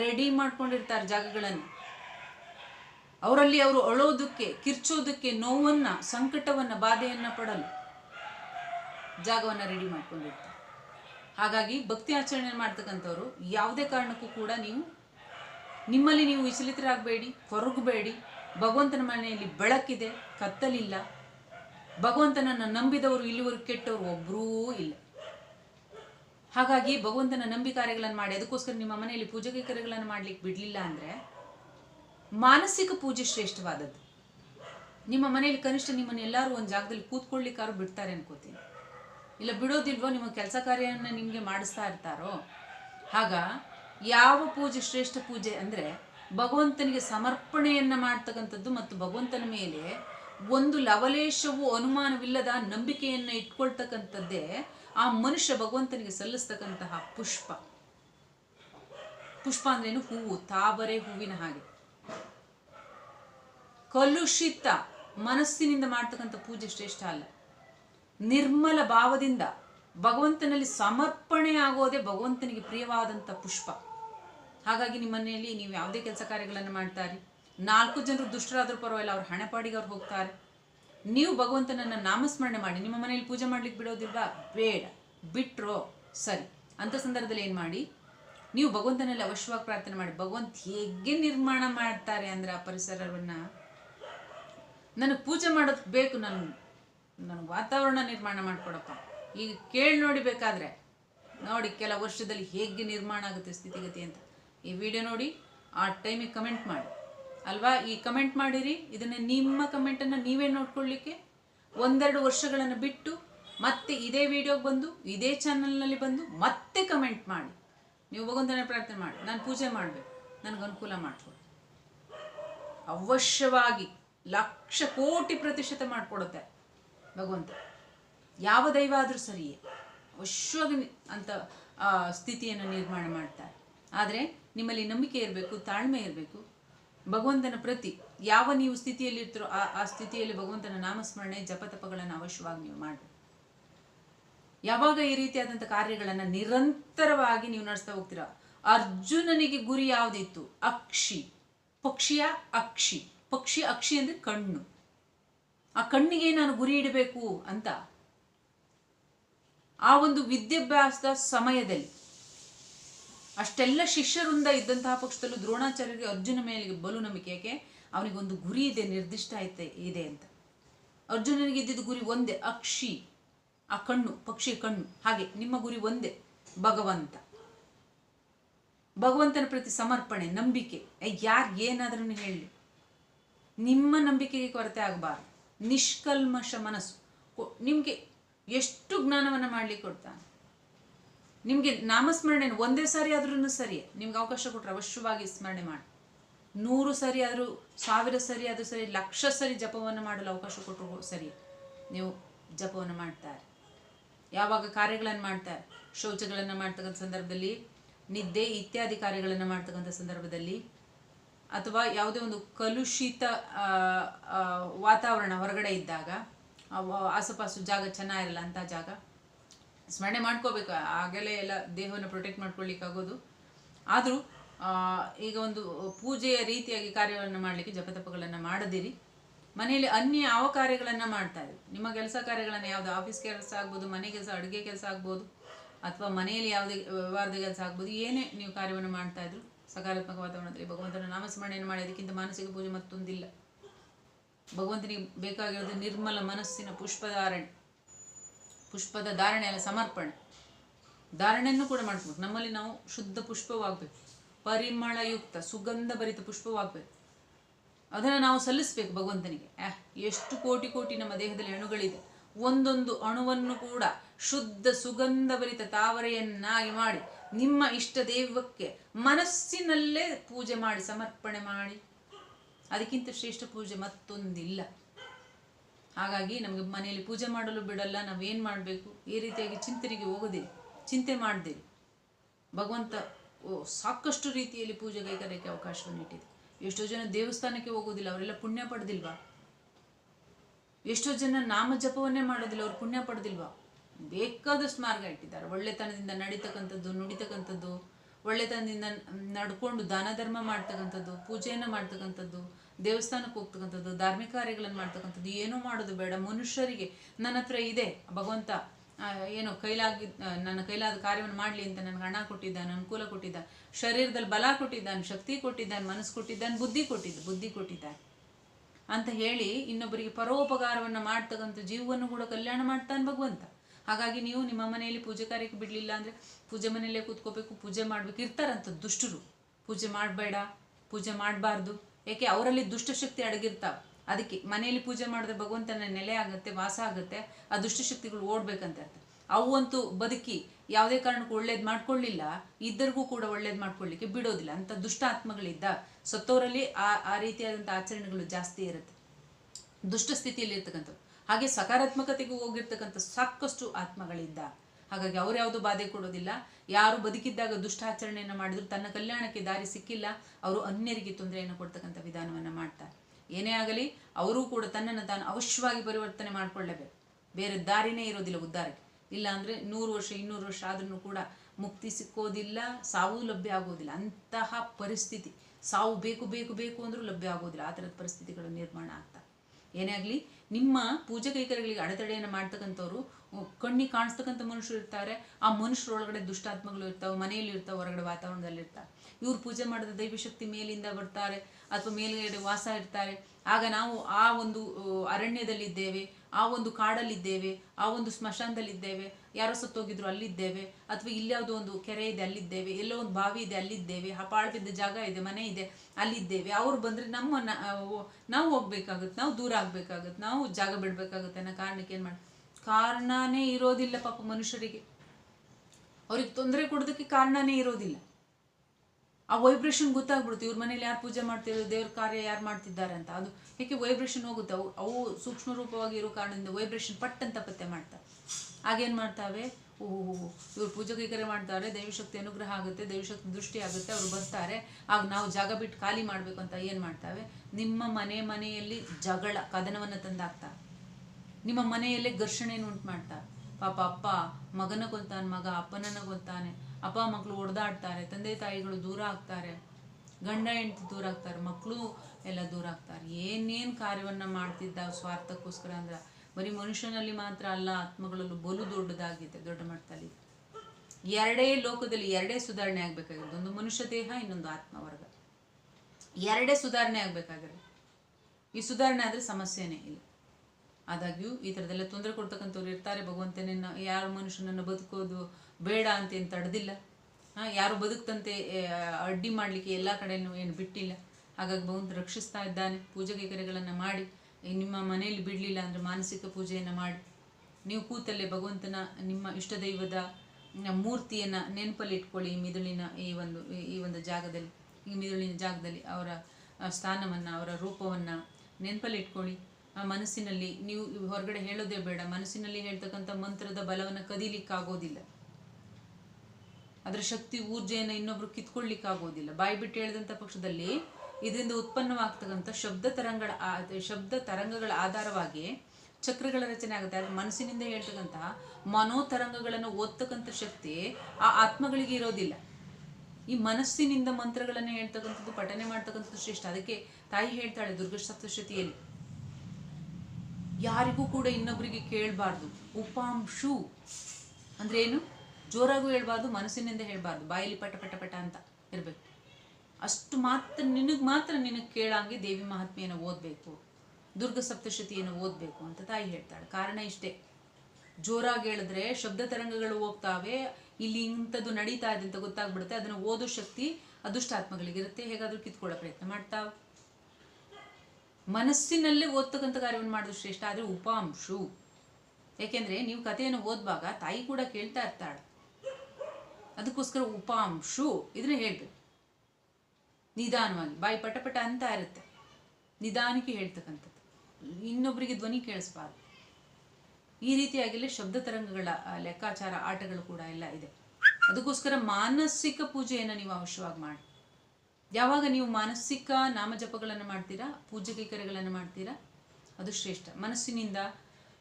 ರೆಡಿ ಮಾಡ್ಕೊಂಡಿರ್ತಾರೆ ಜಾಗಗಳನ್ನು. ಅವರಲ್ಲಿ ಅವರು ಅಳೋದಕ್ಕೆ, ಕಿರ್ಚೋದಕ್ಕೆ ನೋವನ್ನು, ಸಂಕಟವನ್ನು, ಬಾಧೆಯನ್ನು ಪಡಲು ಜಾಗವನ್ನು ರೆಡಿ ಮಾಡ್ಕೊಂಡಿರ್ತಾರೆ. ಹಾಗಾಗಿ ಭಕ್ತಿ ಆಚರಣೆ ಮಾಡ್ತಕ್ಕಂಥವ್ರು ಯಾವುದೇ ಕಾರಣಕ್ಕೂ ಕೂಡ ನೀವು ನಿಮ್ಮಲ್ಲಿ ನೀವು ವಿಚಲಿತರಾಗಬೇಡಿ, ಕೊರಗಬೇಡಿ. ಭಗವಂತನ ಮನೆಯಲ್ಲಿ ಬೆಳಕಿದೆ, ಕತ್ತಲಿಲ್ಲ. ಭಗವಂತನನ್ನು ನಂಬಿದವರು ಇಲ್ಲಿವರೆಗೂ ಕೆಟ್ಟವರು ಒಬ್ಬರೂ ಇಲ್ಲ. ಹಾಗಾಗಿ ಭಗವಂತನ ನಂಬಿ ಕಾರ್ಯಗಳನ್ನು ಮಾಡಿ, ಅದಕ್ಕೋಸ್ಕರ ನಿಮ್ಮ ಮನೆಯಲ್ಲಿ ಪೂಜೆ ಕಾರ್ಯಗಳನ್ನು ಮಾಡ್ಲಿಕ್ಕೆ ಬಿಡಲಿಲ್ಲ ಅಂದರೆ ಮಾನಸಿಕ ಪೂಜೆ ಶ್ರೇಷ್ಠವಾದದ್ದು. ನಿಮ್ಮ ಮನೆಯಲ್ಲಿ ಕನಿಷ್ಠ ನಿಮ್ಮನ್ನು ಎಲ್ಲರೂ ಒಂದು ಜಾಗದಲ್ಲಿ ಕೂತ್ಕೊಳ್ಳಿಕ್ಕಾರು ಬಿಡ್ತಾರೆ ಅನ್ಕೋತೀನಿ. ಇಲ್ಲ, ಬಿಡೋದಿಲ್ವೋ ನಿಮ್ಮ ಕೆಲಸ ಕಾರ್ಯವನ್ನು ನಿಮಗೆ ಮಾಡಿಸ್ತಾ ಇರ್ತಾರೋ? ಆಗ ಯಾವ ಪೂಜೆ ಶ್ರೇಷ್ಠ ಪೂಜೆ ಅಂದರೆ ಭಗವಂತನಿಗೆ ಸಮರ್ಪಣೆಯನ್ನು ಮಾಡ್ತಕ್ಕಂಥದ್ದು ಮತ್ತು ಭಗವಂತನ ಮೇಲೆ ಒಂದು ಲವಲೇಶವು ಅನುಮಾನವಿಲ್ಲದ ನಂಬಿಕೆಯನ್ನು ಇಟ್ಕೊಳ್ತಕ್ಕಂಥದ್ದೇ ಆ ಮನುಷ್ಯ ಭಗವಂತನಿಗೆ ಸಲ್ಲಿಸ್ತಕ್ಕಂತಹ ಪುಷ್ಪ. ಪುಷ್ಪ ಅಂದ್ರೇನು ಹೂವು, ತಾವರೆ ಹೂವಿನ ಹಾಗೆ. ಕಲುಷಿತ ಮನಸ್ಸಿನಿಂದ ಮಾಡ್ತಕ್ಕಂಥ ಪೂಜೆ ಶ್ರೇಷ್ಠ ಅಲ್ಲ. ನಿರ್ಮಲ ಭಾವದಿಂದ ಭಗವಂತನಲ್ಲಿ ಸಮರ್ಪಣೆ ಆಗೋದೇ ಭಗವಂತನಿಗೆ ಪ್ರಿಯವಾದಂಥ ಪುಷ್ಪ. ಹಾಗಾಗಿ ನಿಮ್ಮ ಮನೆಯಲ್ಲಿ ನೀವು ಯಾವುದೇ ಕೆಲಸ ಕಾರ್ಯಗಳನ್ನು ಮಾಡ್ತಾರೆ, ನಾಲ್ಕು ಜನರು ದುಷ್ಟರಾದರೂ ಪರವಾಗಿಲ್ಲ, ಅವ್ರ ಹಣೆಪಾಡಿಗೆ ಅವ್ರು ಹೋಗ್ತಾರೆ. ನೀವು ಭಗವಂತನನ್ನ ನಾಮಸ್ಮರಣೆ ಮಾಡಿ, ನಿಮ್ಮ ಮನೆಯಲ್ಲಿ ಪೂಜೆ ಮಾಡ್ಲಿಕ್ಕೆ ಬಿಡೋದಿಲ್ವಾ? ಬೇಡ, ಬಿಟ್ರೋ ಸರಿ. ಅಂಥ ಸಂದರ್ಭದಲ್ಲಿ ಏನು ಮಾಡಿ, ನೀವು ಭಗವಂತನಲ್ಲಿ ಅವಶ್ಯವಾಗಿ ಪ್ರಾರ್ಥನೆ ಮಾಡಿ, ಭಗವಂತ ಹೇಗೆ ನಿರ್ಮಾಣ ಮಾಡ್ತಾರೆ ಅಂದರೆ ಆ ಪರಿಸರವನ್ನು ನನಗೆ ಪೂಜೆ ಮಾಡೋದು ಬೇಕು, ನಾನು ನನಗೆ ವಾತಾವರಣ ನಿರ್ಮಾಣ ಮಾಡಿಕೊಡಪ್ಪ. ಈಗ ಕೇಳಿ ನೋಡಿ ಬೇಕಾದರೆ, ನೋಡಿ ಕೆಲ ವರ್ಷದಲ್ಲಿ ಹೇಗೆ ನಿರ್ಮಾಣ ಆಗುತ್ತೆ ಸ್ಥಿತಿಗತಿ ಅಂತ. ಈ ವಿಡಿಯೋ ನೋಡಿ, ಆ ಟೈಮಿಗೆ ಕಮೆಂಟ್ ಮಾಡಿ. ಅಲ್ವಾ? ಈ ಕಮೆಂಟ್ ಮಾಡಿರಿ, ಇದನ್ನು ನಿಮ್ಮ ಕಮೆಂಟನ್ನು ನೀವೇ ನೋಡ್ಕೊಳ್ಳಿಕ್ಕೆ ಒಂದೆರಡು ವರ್ಷಗಳನ್ನು ಬಿಟ್ಟು ಮತ್ತೆ ಇದೇ ವಿಡಿಯೋಗೆ ಬಂದು, ಇದೇ ಚಾನಲ್ನಲ್ಲಿ ಬಂದು ಮತ್ತೆ ಕಮೆಂಟ್ ಮಾಡಿ. ನೀವು ಭಗವಂತನೇ ಪ್ರಾರ್ಥನೆ ಮಾಡಿ. ನಾನು ಪೂಜೆ ಮಾಡಬೇಕು. ನನಗೆ ಅನುಕೂಲ ಮಾಡಿಕೊಡಿ. ಅವಶ್ಯವಾಗಿ ಲಕ್ಷ ಕೋಟಿ ಪ್ರತಿಶತ ಮಾಡಿಕೊಡುತ್ತೆ ಭಗವಂತ. ಯಾವ ದೈವ ಆದರೂ ಸರಿಯೇ ಅವಶ್ಯವಾಗಿ ಅಂತ ಸ್ಥಿತಿಯನ್ನು ನಿರ್ಮಾಣ ಮಾಡ್ತಾರೆ. ಆದರೆ ನಿಮ್ಮಲ್ಲಿ ನಂಬಿಕೆ ಇರಬೇಕು, ತಾಳ್ಮೆ ಇರಬೇಕು. ಭಗವಂತನ ಪ್ರತಿ, ಯಾವ ನೀವು ಸ್ಥಿತಿಯಲ್ಲಿ ಇರ್ತೀರೋ ಆ ಆ ಸ್ಥಿತಿಯಲ್ಲಿ ಭಗವಂತನ ನಾಮಸ್ಮರಣೆ, ಜಪತಪಗಳನ್ನು ಅವಶ್ಯವಾಗಿ ನೀವು ಮಾಡಬೇಕು. ಯಾವಾಗ ಈ ರೀತಿಯಾದಂಥ ಕಾರ್ಯಗಳನ್ನು ನಿರಂತರವಾಗಿ ನೀವು ನಡೆಸ್ತಾ ಹೋಗ್ತೀರ? ಅರ್ಜುನನಿಗೆ ಗುರಿ ಯಾವುದಿತ್ತು? ಅಕ್ಷಿ. ಪಕ್ಷಿಯ? ಅಕ್ಷಿ. ಪಕ್ಷಿ ಅಕ್ಷಿ ಅಂದರೆ ಕಣ್ಣು. ಆ ಕಣ್ಣಿಗೆ ನಾನು ಗುರಿ ಇಡಬೇಕು ಅಂತ. ಆ ಒಂದು ವಿದ್ಯಾಭ್ಯಾಸದ ಸಮಯದಲ್ಲಿ ಅಷ್ಟೆಲ್ಲ ಶಿಷ್ಯರಿಂದ ಇದ್ದಂತಹ ಪಕ್ಷದಲ್ಲೂ ದ್ರೋಣಾಚಾರ್ಯರಿಗೆ, ಅರ್ಜುನ ಮೇಲೆ ಬಲು ನಂಬಿಕೆ. ಯಾಕೆ? ಅವನಿಗೊಂದು ಗುರಿ ಇದೆ, ನಿರ್ದಿಷ್ಟ ಐತೆ, ಇದೆ ಅಂತ. ಅರ್ಜುನನಿಗೆ ಇದ್ದಿದ್ದು ಗುರಿ ಒಂದೇ, ಅಕ್ಷಿ, ಆ ಕಣ್ಣು, ಪಕ್ಷಿ ಕಣ್ಣು. ಹಾಗೆ ನಿಮ್ಮ ಗುರಿ ಒಂದೇ, ಭಗವಂತ. ಭಗವಂತನ ಪ್ರತಿ ಸಮರ್ಪಣೆ, ನಂಬಿಕೆ. ಯಾರು ಏನಾದ್ರೂ ಹೇಳಲಿ ನಿಮ್ಮ ನಂಬಿಕೆಗೆ ಕೊರತೆ ಆಗಬಾರ್ದು. ನಿಷ್ಕಲ್ಮಶ ಮನಸ್ಸು ನಿಮಗೆ ಎಷ್ಟು ಜ್ಞಾನವನ್ನು ಮಾಡ್ಲಿಕ್ಕೆ ಕೊಡ್ತಾನೆ ನಿಮಗೆ ನಾಮಸ್ಮರಣೆ ಒಂದೇ ಸಾರಿ ಆದ್ರೂ ಸರಿ ನಿಮ್ಗೆ ಅವಕಾಶ ಕೊಟ್ಟರೆ ಅವಶ್ಯವಾಗಿ ಸ್ಮರಣೆ ಮಾಡಿ. ನೂರು ಸರಿ ಆದರೂ, ಸಾವಿರ ಸರಿ ಆದರೂ ಸರಿ, ಲಕ್ಷ ಸರಿ ಜಪವನ್ನು ಮಾಡಲು ಅವಕಾಶ ಕೊಟ್ಟರು ಸರಿ ನೀವು ಜಪವನ್ನು ಮಾಡ್ತಾರೆ. ಯಾವಾಗ ಕಾರ್ಯಗಳನ್ನು ಮಾಡ್ತಾರೆ, ಶೌಚಗಳನ್ನು ಮಾಡ್ತಕ್ಕಂಥ ಸಂದರ್ಭದಲ್ಲಿ, ನಿದ್ದೆ ಇತ್ಯಾದಿ ಕಾರ್ಯಗಳನ್ನು ಮಾಡ್ತಕ್ಕಂಥ ಸಂದರ್ಭದಲ್ಲಿ ಅಥವಾ ಯಾವುದೇ ಒಂದು ಕಲುಷಿತ ವಾತಾವರಣ ಹೊರಗಡೆ ಇದ್ದಾಗ ಆಸುಪಾಸು ಜಾಗ ಚೆನ್ನಾಗಿರಲ್ಲ ಅಂಥ ಜಾಗ, ಸ್ಮರಣೆ ಮಾಡ್ಕೋಬೇಕು. ಆಗಲೇ ಎಲ್ಲ ದೇಹವನ್ನು ಪ್ರೊಟೆಕ್ಟ್ ಮಾಡ್ಕೊಳ್ಳಿಕ್ಕಾಗೋದು ಆದರೂ ಈಗ ಒಂದು ಪೂಜೆಯ ರೀತಿಯಾಗಿ ಕಾರ್ಯವನ್ನು ಮಾಡಲಿಕ್ಕೆ ಜಪತಪಗಳನ್ನು ಮಾಡದಿರಿ. ಮನೆಯಲ್ಲಿ ಅನ್ಯ ಯಾವ ಕಾರ್ಯಗಳನ್ನು ಮಾಡ್ತಾ ಇರಿ. ನಿಮ್ಮ ಕೆಲಸ ಕಾರ್ಯಗಳನ್ನು ಯಾವುದು ಆಫೀಸ್ ಕೆಲಸ ಆಗ್ಬೋದು, ಮನೆ ಕೆಲಸ, ಅಡುಗೆ ಕೆಲಸ ಆಗ್ಬೋದು, ಅಥವಾ ಮನೆಯಲ್ಲಿ ಯಾವುದೇ ವ್ಯವಹಾರದ ಕೆಲಸ ಆಗ್ಬೋದು, ಏನೇ ನೀವು ಕಾರ್ಯವನ್ನು ಮಾಡ್ತಾ ಇದ್ರು ಸಕಾರಾತ್ಮಕ ವಾತಾವರಣದಲ್ಲಿ ಭಗವಂತನ ನಾಮಸ್ಮರಣೆಯನ್ನು ಮಾಡಿ ಅದಕ್ಕಿಂತ ಮಾನಸಿಕ ಪೂಜೆ ಮತ್ತೊಂದಿಲ್ಲ. ಭಗವಂತನಿಗೆ ಬೇಕಾಗಿರೋದು ನಿರ್ಮಲ ಮನಸ್ಸಿನ ಪುಷ್ಪಧಾರಣೆ ಪುಷ್ಪದ ಧಾರಣೆ ಅಲ್ಲ, ಸಮರ್ಪಣೆ. ಧಾರಣೆಯನ್ನು ಕೂಡ ಮಾಡ್ಬೇಕು ನಮ್ಮಲ್ಲಿ ನಾವು ಶುದ್ಧ ಪುಷ್ಪವಾಗಬೇಕು. ಪರಿಮಳಯುಕ್ತ ಸುಗಂಧ ಭರಿತ ಪುಷ್ಪವಾಗಬೇಕು. ಅದನ್ನು ನಾವು ಸಲ್ಲಿಸಬೇಕು ಭಗವಂತನಿಗೆ. ಎಷ್ಟು ಕೋಟಿ ಕೋಟಿ ನಮ್ಮ ದೇಹದಲ್ಲಿ ಅಣುಗಳಿದೆ. ಒಂದೊಂದು ಅಣುವನ್ನು ಕೂಡ ಶುದ್ಧ ಸುಗಂಧ ಭರಿತ ತಾವರೆಯನ್ನಾಗಿ ಮಾಡಿ ನಿಮ್ಮ ಇಷ್ಟ ದೈವಕ್ಕೆ ಮನಸ್ಸಿನಲ್ಲೇ ಪೂಜೆ ಮಾಡಿ, ಸಮರ್ಪಣೆ ಮಾಡಿ. ಅದಕ್ಕಿಂತ ಶ್ರೇಷ್ಠ ಪೂಜೆ ಮತ್ತೊಂದಿಲ್ಲ. ಹಾಗಾಗಿ ನಮಗೆ ಮನೆಯಲ್ಲಿ ಪೂಜೆ ಮಾಡಲು ಬಿಡಲ್ಲ, ನಾವೇನು ಮಾಡಬೇಕು? ಈ ರೀತಿಯಾಗಿ ಚಿಂತನೆಗೆ ಹೋಗದೆ ಚಿಂತೆ ಮಾಡಿದೆ ಭಗವಂತ ಸಾಕಷ್ಟು ರೀತಿಯಲ್ಲಿ ಪೂಜೆ ಕೈಗಾರಿಕೆ ಅವಕಾಶವನ್ನು ಇಟ್ಟಿದೆ ಎಷ್ಟೋ ಜನ ದೇವಸ್ಥಾನಕ್ಕೆ ಹೋಗೋದಿಲ್ಲ, ಅವರೆಲ್ಲ ಪುಣ್ಯ ಪಡೆದಿಲ್ವಾ? ಎಷ್ಟೋ ಜನ ನಾಮ ಜಪವನ್ನೇ ಮಾಡೋದಿಲ್ಲ, ಅವ್ರು ಪುಣ್ಯ ಪಡೆದಿಲ್ವಾ? ಬೇಕಾದಷ್ಟು ಮಾರ್ಗ ಇಟ್ಟಿದ್ದಾರೆ. ಒಳ್ಳೆತನದಿಂದ ನಡೀತಕ್ಕಂಥದ್ದು, ನುಡಿತಕ್ಕಂಥದ್ದು, ಒಳ್ಳೆತನದಿಂದ ನಡ್ಕೊಂಡು ದಾನ ಧರ್ಮ ಮಾಡ್ತಕ್ಕಂಥದ್ದು, ಪೂಜೆಯನ್ನು ಮಾಡ್ತಕ್ಕಂಥದ್ದು, ದೇವಸ್ಥಾನಕ್ಕೆ ಹೋಗ್ತಕ್ಕಂಥದ್ದು, ಧಾರ್ಮಿಕ ಕಾರ್ಯಗಳನ್ನು ಮಾಡ್ತಕ್ಕಂಥದ್ದು, ಏನೂ ಮಾಡೋದು ಬೇಡ. ಮನುಷ್ಯರಿಗೆ ನನ್ನ ಹತ್ರ ಇದೆ. ಭಗವಂತ ಏನೋ ಕೈಲಾಗಿ ನನ್ನ ಕೈಲಾದ ಕಾರ್ಯವನ್ನು ಮಾಡಲಿ ಅಂತ ನನಗೆ ಹಣ ಕೊಟ್ಟಿದ್ದಾನೆ, ಅನುಕೂಲ ಕೊಟ್ಟಿದ್ದ ಶರೀರದಲ್ಲಿ ಬಲ ಕೊಟ್ಟಿದ್ದಾನೆ, ಶಕ್ತಿ ಕೊಟ್ಟಿದ್ದಾನೆ, ಮನಸ್ಸು ಕೊಟ್ಟಿದ್ದಾನೆ, ಬುದ್ಧಿ ಕೊಟ್ಟಿದ್ದ, ಬುದ್ಧಿ ಕೊಟ್ಟಿದ್ದಾನೆ ಅಂತ ಹೇಳಿ ಇನ್ನೊಬ್ಬರಿಗೆ ಪರೋಪಕಾರವನ್ನು ಮಾಡ್ತಕ್ಕಂಥ ಜೀವವನ್ನು ಕೂಡ ಕಲ್ಯಾಣ ಮಾಡ್ತಾನೆ ಭಗವಂತ. ಹಾಗಾಗಿ ನೀವು ನಿಮ್ಮ ಮನೆಯಲ್ಲಿ ಪೂಜೆ ಕಾರ್ಯಕ್ಕೆ ಬಿಡಲಿಲ್ಲ ಅಂದರೆ ಪೂಜೆ ಮನೆಯಲ್ಲೇ ಕೂತ್ಕೋಬೇಕು, ಪೂಜೆ ಮಾಡಬೇಕು ಇರ್ತಾರಂತ ದುಷ್ಟರು. ಪೂಜೆ ಮಾಡಬೇಡ, ಪೂಜೆ ಮಾಡಬಾರ್ದು. ಏಕೆ ಅವರಲ್ಲಿ ದುಷ್ಟಶಕ್ತಿ ಅಡಗಿರ್ತಾವೆ. ಅದಕ್ಕೆ ಮನೆಯಲ್ಲಿ ಪೂಜೆ ಮಾಡಿದ್ರೆ ಭಗವಂತನ ನೆಲೆ ಆಗುತ್ತೆ, ವಾಸ ಆಗುತ್ತೆ, ಆ ದುಷ್ಟಶಕ್ತಿಗಳು ಓಡ್ಬೇಕಂತ ಅರ್ಥ ಅವು ಅಂತೂ ಬದುಕಿ ಯಾವುದೇ ಕಾರಣಕ್ಕೂ ಒಳ್ಳೇದು ಮಾಡ್ಕೊಳ್ಳಿಲ್ಲ, ಇದ್ದರಿಗೂ ಕೂಡ ಒಳ್ಳೇದು ಮಾಡ್ಕೊಳ್ಳಿಕ್ಕೆ ಬಿಡೋದಿಲ್ಲ. ಅಂತ ದುಷ್ಟ ಆತ್ಮಗಳಿದ್ದ ಸತ್ತವರಲ್ಲಿ ಆ ಆ ರೀತಿಯಾದಂಥ ಆಚರಣೆಗಳು ಜಾಸ್ತಿ ಇರುತ್ತೆ. ದುಷ್ಟ ಸ್ಥಿತಿಯಲ್ಲಿ ಇರ್ತಕ್ಕಂಥವು ಹಾಗೆ ಸಕಾರಾತ್ಮಕತೆಗೂ ಹೋಗಿರ್ತಕ್ಕಂಥ ಸಾಕಷ್ಟು ಆತ್ಮಗಳಿದ್ದ ಹಾಗಾಗಿ ಅವ್ರು ಯಾವುದು ಬಾಧೆ ಕೊಡೋದಿಲ್ಲ. ಯಾರು ಬದುಕಿದ್ದಾಗ ದುಷ್ಟಾಚರಣೆಯನ್ನು ಮಾಡಿದ್ರು ತನ್ನ ಕಲ್ಯಾಣಕ್ಕೆ ದಾರಿ ಸಿಕ್ಕಿಲ್ಲ, ಅವರು ಅನ್ಯರಿಗೆ ತೊಂದರೆಯನ್ನು ಕೊಡ್ತಕ್ಕಂಥ ವಿಧಾನವನ್ನು ಮಾಡ್ತಾರೆ. ಏನೇ ಆಗಲಿ, ಅವರೂ ಕೂಡ ತನ್ನನ್ನು ತಾನು ಅವಶ್ಯವಾಗಿ ಪರಿವರ್ತನೆ ಮಾಡಿಕೊಳ್ಳಬೇಕು. ಬೇರೆ ದಾರಿನೇ ಇರೋದಿಲ್ಲ ಉದ್ದಾರಕ್ಕೆ ಇಲ್ಲ ಅಂದರೆ ನೂರು ವರ್ಷ, ಇನ್ನೂರು ವರ್ಷ ಆದ್ರೂ ಕೂಡ ಮುಕ್ತಿ ಸಿಕ್ಕೋದಿಲ್ಲ, ಸಾವು ಲಭ್ಯ ಆಗೋದಿಲ್ಲ. ಅಂತಹ ಪರಿಸ್ಥಿತಿ. ಸಾವು ಬೇಕು ಬೇಕು ಬೇಕು ಅಂದರೂ ಲಭ್ಯ ಆಗೋದಿಲ್ಲ. ಆ ಥರದ ಪರಿಸ್ಥಿತಿಗಳು ನಿರ್ಮಾಣ ಆಗ್ತಾ. ಏನೇ ಆಗಲಿ ನಿಮ್ಮ ಪೂಜೆ ಕೈಕರ್ಯಗಳಿಗೆ ಅಡೆತಡೆಯನ್ನು ಮಾಡ್ತಕ್ಕಂಥವ್ರು ಕಣ್ಣಿಗೆ ಕಾಣಿಸ್ತಕ್ಕಂಥ ಮನುಷ್ಯರು ಇರ್ತಾರೆ. ಆ ಮನುಷ್ಯರೊಳಗಡೆ ದುಷ್ಟಾತ್ಮಗಳು ಇರ್ತಾವೆ, ಮನೆಯಲ್ಲಿ ಇರ್ತಾವೆ, ಹೊರಗಡೆ ವಾತಾವರಣದಲ್ಲಿ ಇರ್ತಾರೆ ಇವ್ರು ಪೂಜೆ ಮಾಡಿದ ದೈವಶಕ್ತಿ ಮೇಲಿಂದ ಬರ್ತಾರೆ, ಅಥವಾ ಮೇಲುಗಡೆ ವಾಸ ಇರ್ತಾರೆ. ಆಗ ನಾವು ಆ ಒಂದು ಅರಣ್ಯದಲ್ಲಿದ್ದೇವೆ, ಆ ಒಂದು ಕಾಡಲ್ಲಿದ್ದೇವೆ, ಆ ಒಂದು ಸ್ಮಶಾನದಲ್ಲಿದ್ದೇವೆ. ಯಾರೋ ಸತ್ತೋಗಿದ್ರು, ಅಲ್ಲಿದ್ದೇವೆ. ಅಥವಾ ಇಲ್ಯಾವುದೋ ಒಂದು ಕೆರೆ ಇದೆ, ಅಲ್ಲಿದ್ದೇವೆ. ಎಲ್ಲೋ ಒಂದು ಬಾವಿ ಇದೆ, ಅಲ್ಲಿದ್ದೇವೆ. ಹಪಾಳ್ಬಿದ್ದ ಜಾಗ ಇದೆ, ಮನೆ ಇದೆ, ಅಲ್ಲಿದ್ದೇವೆ. ಅವ್ರು ಬಂದರೆ ನಮ್ಮ ನಾವು ಹೋಗ್ಬೇಕಾಗುತ್ತೆ, ನಾವು ದೂರ ಆಗ್ಬೇಕಾಗುತ್ತೆ, ನಾವು ಜಾಗ ಬಿಡ್ಬೇಕಾಗುತ್ತೆ ಅನ್ನೋ ಕಾರಣಕ್ಕೆ ಏನು ಮಾಡಿ ಕಾರಣನೇ ಇರೋದಿಲ್ಲ ಪಾಪ ಮನುಷ್ಯರಿಗೆ. ಅವ್ರಿಗೆ ತೊಂದರೆ ಕೊಡೋದಕ್ಕೆ ಕಾರಣನೇ ಇರೋದಿಲ್ಲ. ಆ ವೈಬ್ರೇಷನ್ ಗೊತ್ತಾಗ್ಬಿಡುತ್ತೆ. ಇವ್ರ ಮನೇಲಿ ಯಾರು ಪೂಜೆ ಮಾಡ್ತಿದ್ರು, ದೇವ್ರ ಕಾರ್ಯ ಯಾರು ಮಾಡ್ತಿದ್ದಾರೆ ಅಂತ. ಅದು ಯಾಕೆ ವೈಬ್ರೇಷನ್ ಹೋಗುತ್ತೆ? ಅವು ಅವು ಸೂಕ್ಷ್ಮ ರೂಪವಾಗಿ ಇರೋ ಕಾರಣದಿಂದ ವೈಬ್ರೇಷನ್ ಪಟ್ ಅಂತ ಪತ್ತೆ ಮಾಡ್ತಾರೆ ಆಗೇನು ಮಾಡ್ತಾವೆ? ಓಹೋ ಇವ್ರು ಪೂಜೆಗೆ ಕರೆ ಮಾಡ್ತಾರೆ. ದೈವಶಕ್ತಿ ಅನುಗ್ರಹ ಆಗುತ್ತೆ ದೈವಶಕ್ತಿ ದೃಷ್ಟಿ ಆಗುತ್ತೆ, ಅವ್ರು ಬರ್ತಾರೆ. ಆಗ ನಾವು ಜಾಗ ಬಿಟ್ಟು ಖಾಲಿ ಮಾಡಬೇಕು ಅಂತ ಏನು ಮಾಡ್ತಾವೆ? ನಿಮ್ಮ ಮನೆ ಮನೆಯಲ್ಲಿ ಜಗಳ, ಕದನವನ್ನು ತಂದಾಕ್ತಾರೆ ನಿಮ್ಮ ಮನೆಯಲ್ಲೇ ಘರ್ಷಣೆಯನ್ನು ಉಂಟು ಮಾಡ್ತಾ. ಪಾಪ ಅಪ್ಪ ಮಗನ ಕೊಲ್ತಾನೆ ಮಗ, ಅಪ್ಪನನ್ನ ಕೊಲ್ತಾನೆ ಅಪ್ಪ ಮಕ್ಕಳು ಹೊಡೆದಾಡ್ತಾರೆ ತಂದೆ ತಾಯಿಗಳು ದೂರ ಆಗ್ತಾರೆ, ಗಂಡ ಹೆಂಡತಿ ದೂರ ಆಗ್ತಾರೆ ಮಕ್ಕಳು ಎಲ್ಲ ದೂರ ಆಗ್ತಾರೆ. ಏನೇನು ಕಾರ್ಯವನ್ನು ಮಾಡ್ತಿದ್ದ ಸ್ವಾರ್ಥಕ್ಕೋಸ್ಕರ ಅಂದ್ರೆ ಬರೀ ಮನುಷ್ಯನಲ್ಲಿ ಮಾತ್ರ ಅಲ್ಲ, ಆತ್ಮಗಳಲ್ಲೂ ಬಲು ದೊಡ್ಡದಾಗಿದೆ, ದೊಡ್ಡ ಮಟ್ಟದಲ್ಲಿ. ಎರಡೇ ಲೋಕದಲ್ಲಿ ಎರಡೇ ಸುಧಾರಣೆ ಆಗಬೇಕಾಗಿರೋದು. ಒಂದು ಮನುಷ್ಯ ದೇಹ, ಇನ್ನೊಂದು ಆತ್ಮವರ್ಗ. ಎರಡೇ ಸುಧಾರಣೆ ಆಗಬೇಕಾಗಿರೋದು. ಈ ಸುಧಾರಣೆ ಆದರೆ ಸಮಸ್ಯೆನೇ ಇಲ್ಲ. ಆದಾಗ್ಯೂ ಈ ಥರದೆಲ್ಲ ತೊಂದರೆ ಕೊಡ್ತಕ್ಕಂಥವ್ರು ಇರ್ತಾರೆ, ಭಗವಂತನನ್ನ ಯಾರು ಮನುಷ್ಯನನ್ನು ಬದುಕೋದು ಬೇಡ ಅಂತೇನು ತಡೆದಿಲ್ಲ. ಯಾರು ಬದುಕ್ತಂತೆ ಅಡ್ಡಿ ಮಾಡಲಿಕ್ಕೆ ಎಲ್ಲ ಕಡೆಯೂ ಏನು ಬಿಟ್ಟಿಲ್ಲ. ಹಾಗಾಗಿ ಭಗವಂತ ರಕ್ಷಿಸ್ತಾ ಇದ್ದಾನೆ. ಪೂಜೆ ಕರೆಗಳನ್ನು ಮಾಡಿ. ನಿಮ್ಮ ಮನೆಯಲ್ಲಿ ಬಿಡಲಿಲ್ಲ ಅಂದರೆ ಮಾನಸಿಕ ಪೂಜೆಯನ್ನು ಮಾಡಿ. ನೀವು ಕೂತಲ್ಲೇ ಭಗವಂತನ, ನಿಮ್ಮ ಇಷ್ಟ ದೈವದ ಮೂರ್ತಿಯನ್ನು ನೆನಪಲ್ಲಿ ಇಟ್ಕೊಳ್ಳಿ ಈ ಮಿದುಳಿನ, ಈ ಒಂದು ಈ ಒಂದು ಜಾಗದಲ್ಲಿ. ಈ ಮಿದುಳಿನ ಜಾಗದಲ್ಲಿ ಅವರ ಸ್ಥಾನವನ್ನು, ಅವರ ರೂಪವನ್ನು ನೆನಪಲ್ಲಿ ಇಟ್ಕೊಳ್ಳಿ. ಆ ಮನಸ್ಸಿನಲ್ಲಿ ನೀವು ಹೊರಗಡೆ ಹೇಳೋದೇ ಬೇಡ. ಮನಸ್ಸಿನಲ್ಲಿ ಹೇಳ್ತಕ್ಕಂಥ ಮಂತ್ರದ ಬಲವನ್ನು ಕದೀಲಿಕ್ಕಾಗೋದಿಲ್ಲ. ಅದರ ಶಕ್ತಿ, ಊರ್ಜೆಯನ್ನು ಇನ್ನೊಬ್ರು ಕಿತ್ಕೊಳ್ಳಿಕ್ಕಾಗೋದಿಲ್ಲ. ಬಾಯಿ ಬಿಟ್ಟು ಹೇಳಿದಂಥ ಪಕ್ಷದಲ್ಲಿ ಇದರಿಂದ ಉತ್ಪನ್ನವಾಗ್ತಕ್ಕಂಥ ಶಬ್ದ ತರಂಗಗಳ ಆ- ಶಬ್ದ ತರಂಗಗಳ ಆಧಾರವಾಗಿ ಚಕ್ರಗಳ ರಚನೆ ಆಗುತ್ತೆ. ಅದು ಮನಸ್ಸಿನಿಂದ ಹೇಳ್ತಕ್ಕಂತಹ ಮನೋತರಂಗಗಳನ್ನು ಓದ್ತಕ್ಕಂಥ ಶಕ್ತಿ ಆ ಆತ್ಮಗಳಿಗೆ ಇರೋದಿಲ್ಲ. ಈ ಮನಸ್ಸಿನಿಂದ ಮಂತ್ರಗಳನ್ನು ಹೇಳ್ತಕ್ಕಂಥದ್ದು, ಪಠನೆ ಮಾಡ್ತಕ್ಕಂಥದ್ದು ಶ್ರೇಷ್ಠ. ಅದಕ್ಕೆ ತಾಯಿ ಹೇಳ್ತಾಳೆ ದುರ್ಗ ಸಪ್ತಶತಿಯಲ್ಲಿ ಯಾರಿಗೂ ಕೂಡ ಇನ್ನೊಬ್ಬರಿಗೆ ಕೇಳಬಾರ್ದು. ಉಪಾಂಶು. ಅಂದ್ರೆ ಏನು? ಜೋರಾಗೂ ಹೇಳ್ಬಾರ್ದು, ಮನಸ್ಸಿನಿಂದ ಹೇಳ್ಬಾರ್ದು. ಬಾಯಲ್ಲಿ ಪಟ ಪಟ ಪಟ ಅಂತ ಇರಬೇಕು. ಅಷ್ಟು ಮಾತ್ರ ನಿನಗೆ ಮಾತ್ರ ನಿನಗೆ ಕೇಳಂಗೆ ದೇವಿ ಮಹಾತ್ಮೆಯನ್ನು ಓದಬೇಕು. ದುರ್ಗ ಸಪ್ತಶತಿಯನ್ನು ಓದಬೇಕು ಅಂತ ತಾಯಿ ಹೇಳ್ತಾಳೆ. ಕಾರಣ ಇಷ್ಟೇ. ಜೋರಾಗಿ ಹೇಳಿದ್ರೆ ಶಬ್ದ ತರಂಗಗಳು ಹೋಗ್ತಾವೆ. ಇಲ್ಲಿ ಇಂಥದ್ದು ನಡೀತಾ ಇದೆ ಅಂತ ಗೊತ್ತಾಗ್ಬಿಡುತ್ತೆ. ಅದನ್ನು ಓದೋ ಶಕ್ತಿ ಅದೃಷ್ಟಾತ್ಮಗಳಿಗಿರುತ್ತೆ. ಹೇಗಾದ್ರೂ ಕಿತ್ಕೊಳ್ಳೋ ಪ್ರಯತ್ನ ಮಾಡ್ತಾವ ಮನಸ್ಸಿನಲ್ಲೇ ಓದ್ತಕ್ಕಂಥ ಕಾರ್ಯವನ್ನು ಮಾಡೋದು ಶ್ರೇಷ್ಠ. ಆದರೆ ಉಪಾಂಶು. ಯಾಕೆಂದ್ರೆ ನೀವು ಕಥೆಯನ್ನು ಓದುವಾಗ ತಾಯಿ ಕೂಡ ಕೇಳ್ತಾ ಇರ್ತಾಳೆ. ಅದಕ್ಕೋಸ್ಕರ ಉಪಾಂಶು ಇದನ್ನ ಹೇಳ್ಬೇಕು. ನಿಧಾನವಾಗಿ, ಬಾಯಿ ಪಟಪಟ ಪಟ ಅಂತ ಇರುತ್ತೆ. ನಿಧಾನಕ್ಕೆ ಹೇಳ್ತಕ್ಕಂಥದ್ದು. ಇನ್ನೊಬ್ಬರಿಗೆ ಧ್ವನಿ ಕೇಳಿಸ್ಬಾರ್ದು. ಈ ರೀತಿಯಾಗಿಲ್ಲ ಶಬ್ದ ತರಂಗಗಳ ಲೆಕ್ಕಾಚಾರ, ಆಟಗಳು ಕೂಡ ಎಲ್ಲ ಇದೆ. ಅದಕ್ಕೋಸ್ಕರ ಮಾನಸಿಕ ಪೂಜೆಯನ್ನು ನೀವು ಅವಶ್ಯವಾಗಿ ಮಾಡಿ. ಯಾವಾಗ ನೀವು ಮಾನಸಿಕ ನಾಮಜಪಗಳನ್ನು ಮಾಡ್ತೀರಾ, ಪೂಜೆ ಕೈಕರ್ಯಗಳನ್ನು ಮಾಡ್ತೀರಾ, ಅದು ಶ್ರೇಷ್ಠ. ಮನಸ್ಸಿನಿಂದ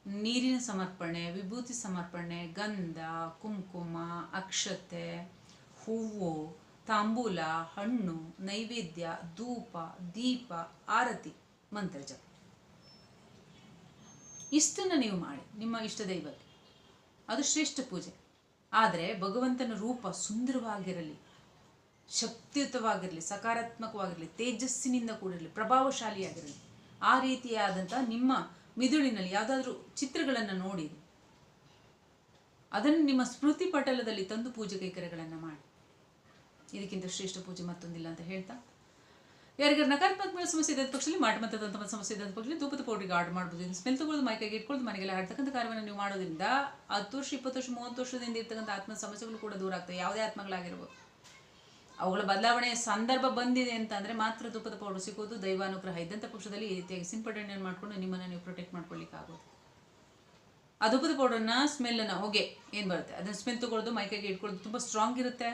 ನೀರಿನ ಸಮರ್ಪಣೆ, ವಿಭೂತಿ ಸಮರ್ಪಣೆ, ಗಂಧ, ಕುಂಕುಮ, ಅಕ್ಷತೆ, ಹೂವು, ತಾಂಬೂಲ, ಹಣ್ಣು, ನೈವೇದ್ಯ, ಧೂಪ, ದೀಪ, ಆರತಿ, ಮಂತ್ರ ಜಪ. ಇಷ್ಟನ್ನು ನೀವು ಮಾಡಿ, ನಿಮ್ಮ ಇಷ್ಟ ದೈವಕ್ಕೆ. ಅದು ಶ್ರೇಷ್ಠ ಪೂಜೆ. ಆದರೆ ಭಗವಂತನ ರೂಪ ಸುಂದರವಾಗಿರಲಿ, ಶಕ್ತಿಯುತವಾಗಿರಲಿ, ಸಕಾರಾತ್ಮಕವಾಗಿರಲಿ, ತೇಜಸ್ಸಿನಿಂದ ಕೂಡಿರಲಿ, ಪ್ರಭಾವಶಾಲಿಯಾಗಿರಲಿ, ಆ ರೀತಿಯಾದಂಥ ನಿಮ್ಮ ಮಿದುಳಿನಲ್ಲಿ ಯಾವುದಾದ್ರೂ ಚಿತ್ರಗಳನ್ನು ನೋಡಿ. ಅದನ್ನು ನಿಮ್ಮ ಸ್ಮೃತಿ ಪಟಲದಲ್ಲಿ ತಂದು ಪೂಜೆ ಕೈಕರ್ಯಗಳನ್ನು ಮಾಡಿ. ಇದಕ್ಕಿಂತ ಶ್ರೇಷ್ಠ ಪೂಜೆ ಮತ್ತೊಂದಿಲ್ಲ ಅಂತ ಹೇಳ್ತಾ. ಯಾರಿಗಾರ ನಕಾರಾತ್ಮಕ ಸಮಸ್ಯೆ ಇದ್ದ ಪಕ್ಷದಲ್ಲಿ ಮಾಟ ಮತದಂತ ಸಮಸ್ಯೆ ಇದ್ದ ಪಕ್ಷದಲ್ಲಿ ಧೂಪದ ಪೌಡ್ರಿಗೆ ಆರ್ಡರ್ ಮಾಡ್ಬೋದು. ಸ್ಮೆಲ್ ತಗೊಳ್ಳೋದು ಮೈಕೈಗೆ ಇಟ್ಕೊಳ್ಳೋದು ಮನೆಗೆಲ್ಲ ಆಡ್ತಕ್ಕಂಥ ಕಾರ್ಯವನ್ನು ನೀವು ಮಾಡೋದ್ರಿಂದ ಹತ್ತು ವರ್ಷ, ಇಪ್ಪತ್ತು ವರ್ಷ, ಮೂವತ್ತು ವರ್ಷದಿಂದ ಇರ್ತಕ್ಕಂಥ ಆತ್ಮ ಸಮಸ್ಯೆಗಳು ಕೂಡ ದೂರ ಆಗ್ತವೆ. ಯಾವುದೇ ಆತ್ಮಗಳಾಗಿರ್ಬೋದು. ಅವುಗಳ ಬದಲಾವಣೆಯ ಸಂದರ್ಭ ಬಂದಿದೆ ಅಂತಂದರೆ ಮಾತ್ರ ಧೂಪದ ಪೌಡರ್ ಸಿಗೋದು, ದೈವಾನುಗ್ರಹ ಇದ್ದಂಥ ಪಕ್ಷದಲ್ಲಿ ಈ ರೀತಿಯಾಗಿ ಸಿಂಪಡಣೆಯನ್ನು ಮಾಡಿಕೊಂಡು ನಿಮ್ಮನ್ನು ನೀವು ಪ್ರೊಟೆಕ್ಟ್ ಮಾಡ್ಕೊಳ್ಲಿಕ್ಕೆ ಆಗೋದು. ಆ ಧೂಪದ ಪೌಡರ್ನ ಸ್ಮೆಲ್ಲನ್ನು ಹೊಗೆ ಏನು ಬರುತ್ತೆ? ಅದನ್ನ ಸ್ಮೆಲ್ ತಗೊಳ್ಳೋದು ಮೈಕೈಗೆ ಇಟ್ಕೊಳ್ಳೋದು ತುಂಬ ಸ್ಟ್ರಾಂಗ್ ಇರುತ್ತೆ.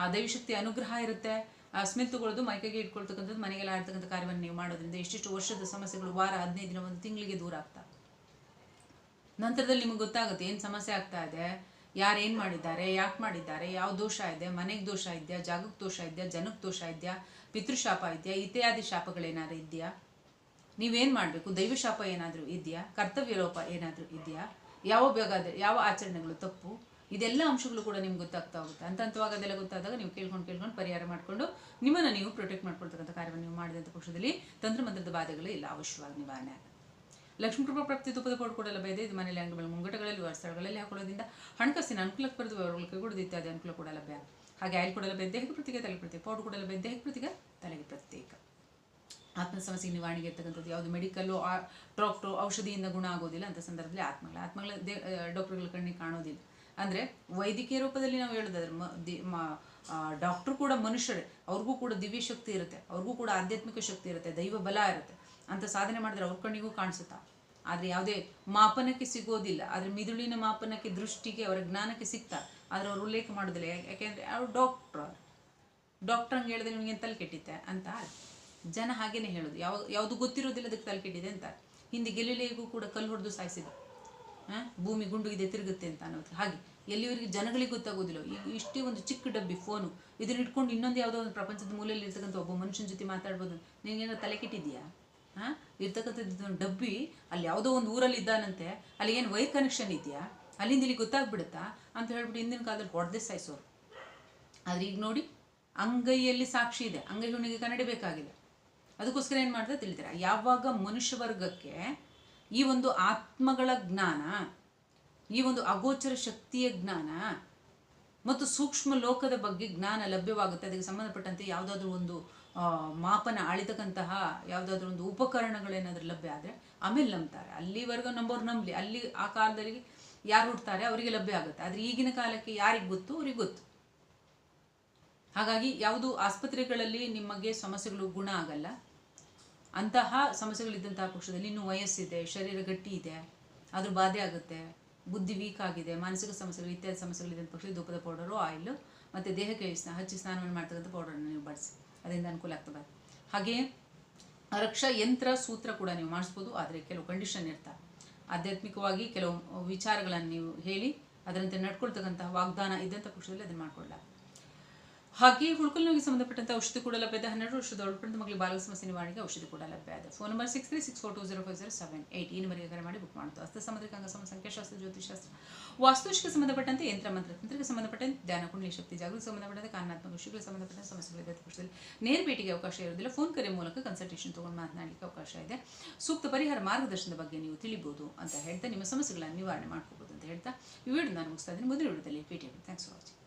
ಆ ದೈವಶಕ್ತಿ ಅನುಗ್ರಹ ಇರುತ್ತೆ. ಆ ಸ್ಮೆಲ್ ತಗೊಳ್ಳೋದು ಮೈಕೈಗೆ ಇಟ್ಕೊಳ್ತಕ್ಕಂಥದ್ದು, ಮನೆಗೆಲ್ಲ ಆಡ್ತಕ್ಕಂಥ ಕಾರ್ಯವನ್ನು ನೀವು ಮಾಡೋದ್ರಿಂದ ಇಷ್ಟಿಷ್ಟು ವರ್ಷದ ಸಮಸ್ಯೆಗಳು ವಾರ ಹದಿನೈದು ದಿನ, ಒಂದು ತಿಂಗಳಿಗೆ ದೂರ ಆಗ್ತಾ. ನಂತರದಲ್ಲಿ ನಿಮಗೆ ಗೊತ್ತಾಗುತ್ತೆ, ಏನು ಸಮಸ್ಯೆ ಆಗ್ತಾ ಇದೆ? ಯಾರು ಏನು ಮಾಡಿದ್ದಾರೆ, ಯಾಕೆ ಮಾಡಿದ್ದಾರೆ, ಯಾವ ದೋಷ ಇದೆ, ಮನೆಗೆ ದೋಷ ಇದೆಯಾ ಜಾಗಕ್ಕೆ ದೋಷ ಇದೆಯಾ ಜನಕ್ಕೆ ದೋಷ ಇದೆಯಾ, ಪಿತೃಶಾಪ ಇದೆಯಾ, ಇತ್ಯಾದಿ ಶಾಪಗಳೇನಾದ್ರು ಇದೆಯಾ? ನೀವೇನು ಮಾಡಬೇಕು? ದೈವಶಾಪ ಏನಾದರೂ ಇದೆಯಾ? ಕರ್ತವ್ಯ ಲೋಪ ಏನಾದರೂ ಇದೆಯಾ? ಯಾವ ಬೇಗಾದ ಯಾವ ಆಚರಣೆಗಳು ತಪ್ಪು? ಇದೆಲ್ಲ ಅಂಶಗಳು ಕೂಡ ನಿಮ್ಗೆ ಗೊತ್ತಾಗ್ತಾ ಹೋಗುತ್ತೆ. ಅಂತ ಹಂತವಾಗಿ ಅದೆಲ್ಲ ಗೊತ್ತಾದಾಗ ನೀವು ಕೇಳ್ಕೊಂಡು ಕೇಳ್ಕೊಂಡು ಪರಿಹಾರ ಮಾಡಿಕೊಂಡು ನಿಮ್ಮನ್ನು ನೀವು ಪ್ರೊಟೆಕ್ಟ್ ಮಾಡ್ಕೊಳ್ತಕ್ಕಂಥ ಕಾರ್ಯವನ್ನು ನೀವು ಮಾಡಿದಂಥ ಪಕ್ಷದಲ್ಲಿ ತಂತ್ರಮಂತ್ರದ ಬಾಧೆಗಳು ಇಲ್ಲ. ಅವಶ್ಯವಾಗಿ ನಿವಾರಣೆ ಆಗುತ್ತೆ ಲಕ್ಷ್ಮೀ ಕೃಪಾ ಪ್ರಾಪ್ತಿ ತುಪ್ಪದ ಪೌಡ್ ಕೊಡಲ್ಲ ಲಭ್ಯ ಇದು ಮನೆಯಲ್ಲಿ ಅಂಗಡಿಗಳ ಮುಂಗಟಗಳಲ್ಲಿ ಸ್ಥಳಗಳಲ್ಲಿ ಹಾಕೊಳ್ಳೋದ್ರಿಂದ ಹಣಕಾಸಿನ ಅನುಕೂಲಕ್ಕೆ ಬರೆದು ಅವರುಗಳಿಗೆ ಕೈಗೂಡದು ಇತ್ಯಾದಿ ಅನುಕೂಲ ಕೂಡ ಲಭ್ಯ ಹಾಗೆ ಆಯಿಲ್ ಕೊಡಲ್ಲ ಲಭ್ಯ ದೇಹಕ್ಕೆ ಪ್ರತಿಗೆ ತಲೆ ಪ್ರತ್ಯೇಕ, ಪೌಡ್ ಕೊಡಲ್ಲ ಲಭ್ಯ ದೇಹಕ್ಕೆ ಪ್ರತಿಗೆ ತಲೆಗೆ ಪ್ರತ್ಯೇಕ. ಆತ್ಮ ಸಮಸ್ಯೆ ನಿವಾರಣೆಗೆ ಇರ್ತಕ್ಕಂಥದ್ದು ಯಾವುದು ಮೆಡಿಕಲ್ಲು ಡಾಕ್ಟ್ರು ಔಷಧಿಯಿಂದ ಗುಣ ಆಗೋದಿಲ್ಲ ಅಂತ ಸಂದರ್ಭದಲ್ಲಿ ಆತ್ಮಗಳ ಆತ್ಮಗಳ ದೇ ಡಾಕ್ಟ್ರುಗಳ ಕಣ್ಣಿಗೆ ಕಾಣೋದಿಲ್ಲ. ಅಂದರೆ ವೈದ್ಯಕೀಯ ರೂಪದಲ್ಲಿ ನಾವು ಹೇಳೋದಾದ್ರೆ ಮ, ದಿ, ಮ ಡಾಕ್ಟ್ರು ಕೂಡ ಮನುಷ್ಯರೇ, ಅವ್ರಿಗೂ ಕೂಡ ದಿವ್ಯ ಶಕ್ತಿ ಇರುತ್ತೆ, ಅವ್ರಿಗೂ ಕೂಡ ಆಧ್ಯಾತ್ಮಿಕ ಶಕ್ತಿ ಇರುತ್ತೆ, ದೈವ ಬಲ ಇರುತ್ತೆ. ಅಂತ ಸಾಧನೆ ಮಾಡಿದ್ರೆ ಅವ್ರ ಕಣ್ಣಿಗೂ ಕಾಣಿಸುತ್ತಾ? ಆದರೆ ಯಾವುದೇ ಮಾಪನಕ್ಕೆ ಸಿಗೋದಿಲ್ಲ. ಆದರೆ ಮಿದುಳಿನ ಮಾಪನಕ್ಕೆ, ದೃಷ್ಟಿಗೆ, ಅವರ ಜ್ಞಾನಕ್ಕೆ ಸಿಗ್ತಾ? ಆದರೆ ಅವ್ರು ಉಲ್ಲೇಖ ಮಾಡೋದಿಲ್ಲ. ಯಾಕೆಂದ್ರೆ ಅವ್ರು ಡಾಕ್ಟ್ರು ಡಾಕ್ಟರ್ ಹಂಗೆ ಹೇಳಿದ್ರೆ ನಿಮಗೆ ತಲೆ ಕೆಟ್ಟಿತ್ತೆ ಅಂತ ಜನ ಹಾಗೇನೆ ಹೇಳೋದು. ಯಾವ ಯಾವುದು ಗೊತ್ತಿರೋದಿಲ್ಲ ಅದಕ್ಕೆ ತಲೆ ಕೆಟ್ಟಿದೆ ಅಂತ ಹಿಂದೆ ಗೆಲಿಲೆಗೂ ಕೂಡ ಕಲ್ಲು ಹೊಡೆದು ಸಾಯಿಸಿದ ಭೂಮಿ ಗುಂಡು ಇದೆ, ತಿರುಗುತ್ತೆ ಅಂತ ಅನ್ನೋದು ಹಾಗೆ ಎಲ್ಲಿವರೆಗೆ ಜನಗಳಿಗೆ ಗೊತ್ತಾಗೋದಿಲ್ಲ. ಈಗ ಇಷ್ಟೇ ಒಂದು ಚಿಕ್ಕ ಡಬ್ಬಿ, ಫೋನು. ಇದನ್ನ ಇಟ್ಕೊಂಡು ಇನ್ನೊಂದು ಯಾವುದೋ ಒಂದು ಪ್ರಪಂಚದ ಮೂಲೆಯಲ್ಲಿ ಇರ್ತಕ್ಕಂಥ ಒಬ್ಬ ಮನುಷ್ಯನ ಜೊತೆ ಮಾತಾಡ್ಬೋದು ನಿನಗೇನೋ ತಲೆ ಕೆಟ್ಟಿದೆಯಾ? ಇರ್ತಕ್ಕಂಥದ್ದು ಡಬ್ಬಿ ಅಲ್ಲಿ ಯಾವುದೋ ಒಂದು ಊರಲ್ಲಿ ಇದ್ದಾನಂತೆ, ಅಲ್ಲಿ ಏನು ವೈರ್ ಕನೆಕ್ಷನ್ ಇದೆಯಾ? ಅಲ್ಲಿಂದ ಇಲ್ಲಿ ಗೊತ್ತಾಗ್ಬಿಡುತ್ತಾ ಅಂತ ಹೇಳ್ಬಿಟ್ಟು ಹಿಂದಿನ ಕಾಲದಲ್ಲಿ ಹೊಡೆದೇ ಸಾಯಿಸೋರು. ಆದರೆ ಈಗ ನೋಡಿ, ಅಂಗೈಯಲ್ಲಿ ಸಾಕ್ಷಿ ಇದೆ. ಅಂಗೈ ಹುಣ್ಣಿಗೆ ಕನ್ನಡಿ ಬೇಕಾಗಿದೆ. ಅದಕ್ಕೋಸ್ಕರ ಏನು ಮಾಡ್ತಾ ತಿಳಿದಿರ? ಯಾವಾಗ ಮನುಷ್ಯ ವರ್ಗಕ್ಕೆ ಈ ಒಂದು ಆತ್ಮಗಳ ಜ್ಞಾನ, ಈ ಒಂದು ಅಗೋಚರ ಶಕ್ತಿಯ ಜ್ಞಾನ ಮತ್ತು ಸೂಕ್ಷ್ಮ ಲೋಕದ ಬಗ್ಗೆ ಜ್ಞಾನ ಲಭ್ಯವಾಗುತ್ತೆ, ಅದಕ್ಕೆ ಸಂಬಂಧಪಟ್ಟಂತೆ ಯಾವುದಾದ್ರೂ ಒಂದು ಮಾಪನ ಅಳಿತಕ್ಕಂತಹ ಯಾವುದಾದ್ರೂ ಒಂದು ಉಪಕರಣಗಳೇನಾದ್ರೂ ಲಭ್ಯ ಆದರೆ ಆಮೇಲೆ ನಂಬ್ತಾರೆ. ಅಲ್ಲಿವರೆಗೂ ನಂಬೋರು ನಂಬಲಿ. ಅಲ್ಲಿ ಆ ಕಾಲದಲ್ಲಿ ಯಾರು ಹುಡ್ತಾರೆ ಅವರಿಗೆ ಲಭ್ಯ ಆಗುತ್ತೆ. ಆದರೆ ಈಗಿನ ಕಾಲಕ್ಕೆ ಯಾರಿಗೆ ಗೊತ್ತು? ಅವ್ರಿಗೆ ಗೊತ್ತು. ಹಾಗಾಗಿ ಯಾವುದು ಆಸ್ಪತ್ರೆಗಳಲ್ಲಿ ನಿಮಗೆ ಸಮಸ್ಯೆಗಳು ಗುಣ ಆಗಲ್ಲ. ಅಂತಹ ಸಮಸ್ಯೆಗಳಿದ್ದಂತಹ ಪಕ್ಷದಲ್ಲಿ ಇನ್ನೂ ವಯಸ್ಸಿದೆ, ಶರೀರ ಗಟ್ಟಿ ಇದೆ ಅದ್ರ ಬಾಧೆ ಆಗುತ್ತೆ, ಬುದ್ಧಿ ವೀಕ್ ಆಗಿದೆ, ಮಾನಸಿಕ ಸಮಸ್ಯೆಗಳು, ಇತ್ಯಾದಿ ಸಮಸ್ಯೆಗಳಿದ್ದಂಥ ಪಕ್ಷದಲ್ಲಿ ಧೂಪದ ಪೌಡರು, ಆಯಿಲು, ಮತ್ತು ದೇಹಕ್ಕೆ ಹಚ್ಚಿ ಸ್ನಾನವನ್ನು ಮಾಡ್ತಕ್ಕಂಥ ಪೌಡರನ್ನು ನೀವು ಬಳಸಿ. ಅದರಿಂದ ಅನುಕೂಲ ಆಗ್ತದೆ. ಹಾಗೆ ರಕ್ಷಾ ಯಂತ್ರ ಸೂತ್ರ ಕೂಡ ನೀವು ಮಾಡಿಸ್ಬೋದು, ಆದರೆ ಕೆಲವು ಕಂಡೀಷನ್ ಇರ್ತಾ. ಆಧ್ಯಾತ್ಮಿಕವಾಗಿ ಕೆಲವು ವಿಚಾರಗಳನ್ನು ನೀವು ಹೇಳಿ, ಅದರಂತೆ ನಡ್ಕೊಳ್ತಕ್ಕಂತಹ ವಾಗ್ದಾನ ಇದ್ದಂಥ ಪಕ್ಷದಲ್ಲಿ ಅದನ್ನು ಮಾಡ್ಕೊಳ್ಳ ಹಾಗೆ ನೋವಿಗೆ ಸಂಬಂಧಪಟ್ಟಂತ ಔಷಧಿ ಕೂಡ ಲಭ್ಯ ಇದೆ ಹನ್ನೆರಡು ವರ್ಷದ ಒಳಪಡಿದ ಮಕ್ಕಳಿಗೆ ಬಾಲ ಸಮಸ್ಯೆ ನಿವಾರಣೆಗೆ ಔಷಧಿ ಕೂಡ ಲಭ್ಯ ಇದೆ. Phone number six three six four two zero five zero seven eight ಈ ನಂಬರಿಗೆ ಕರೆ ಮಾಡಿ ಬುಕ್ ಮಾಡೋದು ಹಸ್ತ ಸಾಮುದ್ರಿಕ ಅಂಗಸಮ ಸಂಖ್ಯಾಶಾಸ್ತ್ರ ಜ್ಯೋತಿಷಾಸ್ತ್ರ ವಾಸ್ತುಶಿಗೆ ಸಂಬಂಧಪಟ್ಟಂತೆ ಯಂತ್ರ, ಮಂತ್ರ, ತಂತ್ರಕ್ಕೆ ಸಂಬಂಧಪಟ್ಟಂತೆ ಧ್ಯಾನ, ಕುಂಡಲಿ, ಶಕ್ತಿ, ಜಾಗೃತಿ ಸಂಬಂಧಪಟ್ಟಂತೆ ಕಾನೂನಾತ್ಮಕ ವಿಷಯಗಳಿಗೆ ಸಂಬಂಧಪಟ್ಟ ಸಮಸ್ಯೆಗಳಿದೆ ಪಕ್ಷದಲ್ಲಿ ನೇರ ಭೇಟಿಗೆ ಅವಕಾಶ ಇರೋದಿಲ್ಲ ಫೋನ್ ಕರೆ ಮೂಲಕ ಕನ್ಸಲ್ಟೇಷನ್ ತಗೊಂಡು ಮಾತನಾಡಲಿಕ್ಕೆ ಅವಕಾಶ ಇದೆ. ಸೂಕ್ತ ಪರಿಹಾರ ಮಾರ್ಗದರ್ಶನದ ಬಗ್ಗೆ ನೀವು ತಿಳಿಬಹುದು ಅಂತ ಹೇಳ್ತಾ ನಿಮ್ಮ ಸಮಸ್ಯೆಗಳನ್ನು ನಿವಾರಣೆ ಮಾಡ್ಕೋಬಹುದು ಅಂತ ಹೇಳ್ತಾ ಈ ವಿಡಿಯೋ ನಾನು ಮುಗಿಸ್ತಾ ಇದ್ದೀನಿ. ಮುಂದಿನ ವಿಡಿಯೋದಲ್ಲಿ ಭೇಟಿ ಥ್ಯಾಂಕ್ಸ್ ಫಾರ್ ವಾಚಿಂಗ್